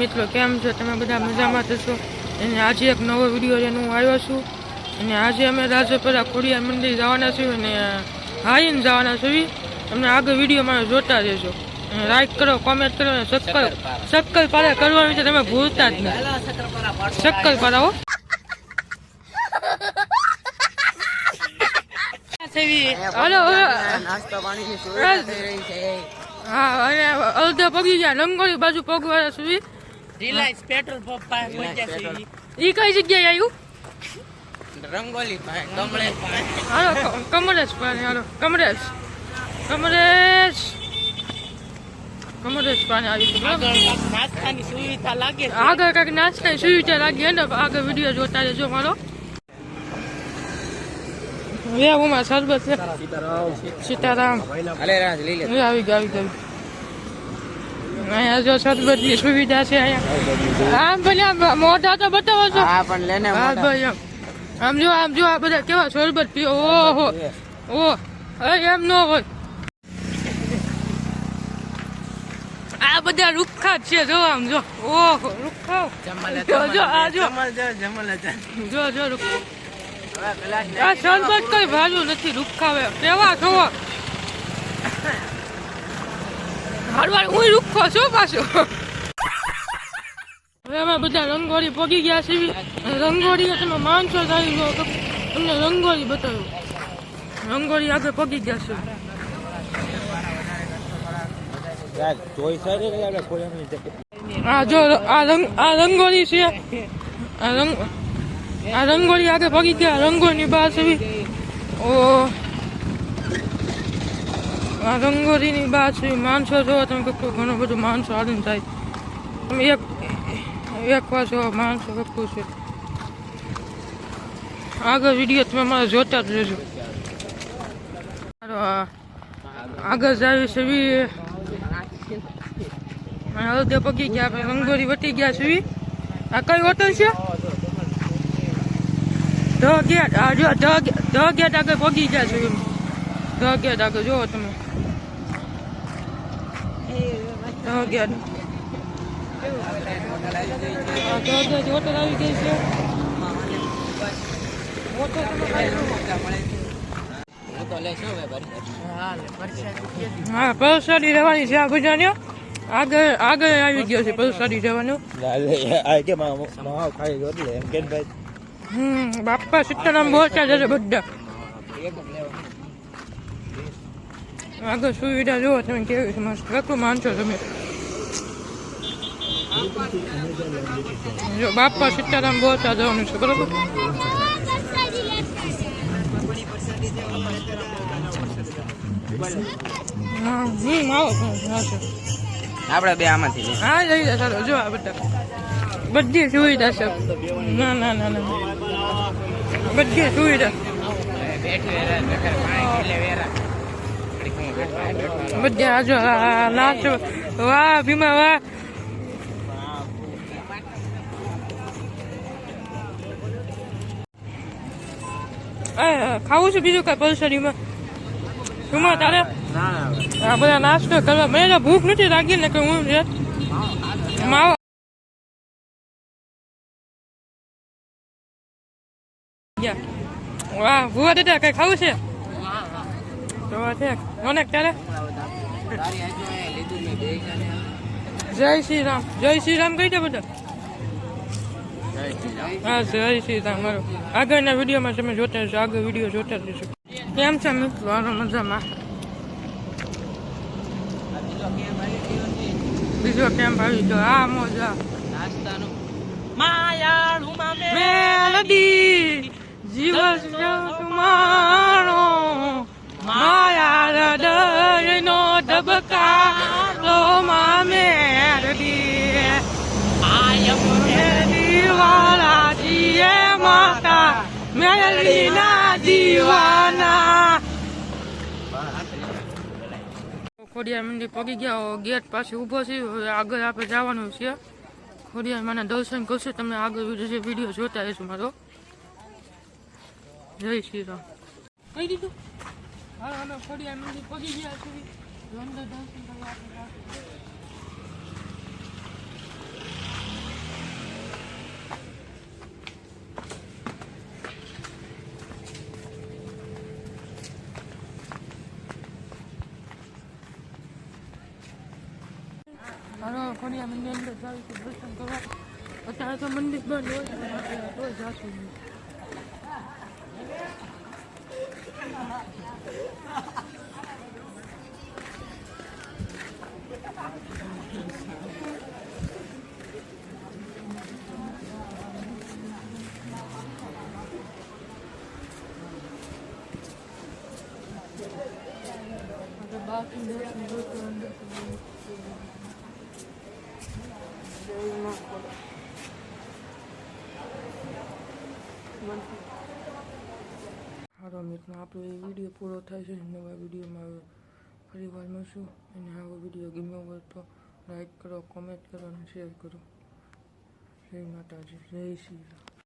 મિત્રો, કેમ છો? તમે બધા મજામાં થશો અને આજે એક નવો વીડિયો લઈને હું આવ્યો છું. અને આજે અમે રાજપરા ખોડિયા મંદિર જવાના છીએ અને હાઈન જવાના છીએ. તમને આગળ વીડિયો મારે જોતા રહેજો. અને લાઈક કરો કોમેન્ટ કરો અને સબસ્ક્રાઈબ સબસ્ક્રાઈબ પારા કરવાનું છે, તમે ભૂલતા જ નહીં. સબસ્ક્રાઈબ પારા હા. અને અડધા પગી ગયા રંગોળી બાજુ પગવાળા સુધી. રિલાયન્સ પેટ્રોલ પંપ પાસે પહોંચ્યા છે ઈ કઈ જગ્યાએ આવ્યું રંગોલી પાસે કમળે પાસે. હાલો કમળેશ પાણી હાલો કમળેશ કમળેશ નાસ્તાની સુવિધા લાગે આગળ કાંઈક નાસ્તા સુવિધા લાગી ને આગળ વીડિયો જોતા રહેજો મારો ઉમા સરબત છે. સીતારામ. એ ગયું આવી ગયું. અહીંયા જો સરબતની સુવિધા છે અહીંયા. આમ ભલે આમ મોઢા તો બતાવો છો. હા પણ લેને હા ભાઈ એમ આમ જો આમ જો આ બધા કેવા શરબત પીઓ ઓહો ઓ એમ ન હોય. આ બધા રૂખા જ છે જો આમ જો. ઓહો રૂખા. જો જો આ જો. જો જો રૂખા. આ શરબત કઈ ભાજુ નથી રૂખાવે કેવા છો હારવાર હું રૂખો, છું પાછો? હવે અમે બધા રંગોળી પગી ગયા છીએ રંગોળી તમે માનસો થઈ ગયો. તમને રંગોળી બતાવ્યું રંગોળી આગળ પગી ગયા છે. આ જો, આ રંગ, આ રંગોળી છે. આ રંગ, આ રંગોળી આગળ પગી ગયા. રંગોળીની બહાર છે. ઓ રંગોળીની બહાર છે માણસો જોવો તમે કેટલું ઘણું બધું માણસો આનંદ થાય. તમે એક એક વાર જો, માણસો કેટલું છે. આગળ વીડિયો તમે મારે જોતા જ રહેજો. આ આગળ જાય છે હળદે પગી ગયા રંગોળી વટી ગયા છે. આ કઈ હોટલ છે? ધ ગેટ, આ જો, ધ ગેટ આગળ પગી ગયા છે ધ ગેટ આગળ જુઓ તમે. હોટલ આવી ગઈ છે. હું પલસાડી રહેવાની છે આ બધાને આગળ આગળ આવી ગયો છે પલસાડી રહેવાનું હમ બાપા સીતારામ બોલતા છે બધા. આગળ સુવિધા જુઓ તમે કેવી છે મસ્ત કેટલું માનશો તમે જો બાપા સીતારામ બોલતા જવાનું છે બરોબર. આપણે બે આમાંથી. હા લઈ જા ચાલો જો આ બધા બધી સુવિધા છે ના ના ના ના બધી સુવિધા બેઠી વેરા પાણી લે વેરા બધી જો આ વાહ ભીમા વાહ ખાવું છે બીજું કઈ પલસરીમાં ભીમા તારે આ બધા નાસ્તો કરવા મને તો ભૂખ નથી લાગી ને કે હું માવો વાહ ભૂવા દાદા કઈ ખાવું છે? તો છે. રોનક તારે તારી આજુ અહીંયા લીધું મેં બે જણે જય શ્રી રામ. જય શ્રી રામ કહી દે બધા. હા જય શ્રી રામ મારો. આગળના વિડીયોમાં તમે જોતા રહેશો. આગળ વીડિયો જોતા રહેશો. કેમ છે મિત્રો? હાલો મજામાં? બીજો કેમ આવી ગયો? આ મોજા. માયાળુમાં મેલડી જીવસ તમારો ધબકારો મા મેલડી આયમ મેલડી વાળા જીએ માતા મેલડી ના દીવાના. ખોડિયા મંદિર પગી ગયા ગેટ પાસે ઊભો છે આગળ આપણે જવાનું છે. ખોડિયા માના દર્શન કરશું તમે આગળ વીડિયો જોતા હશો મારો. જય શ્રી રામ. કહી દીધું? હા ખોડિયા મંદિર પગી ગયા છીએ હાલો, ફરી અમે અંદર જાવી છું, દર્શન કરવા. અત્યારે તો મંદિર બંધ હોય તો જાતું નહીં હારો મિત્રો આપણો વીડિયો પૂરો થાય છે નવા વિડીયોમાં ફરી વાર મળશું અને આવો વીડિયો ગમ્યો હોય તો લાઈક કરો કોમેન્ટ કરો અને શેર કરો. જય માતાજી, જય શ્રી રામ.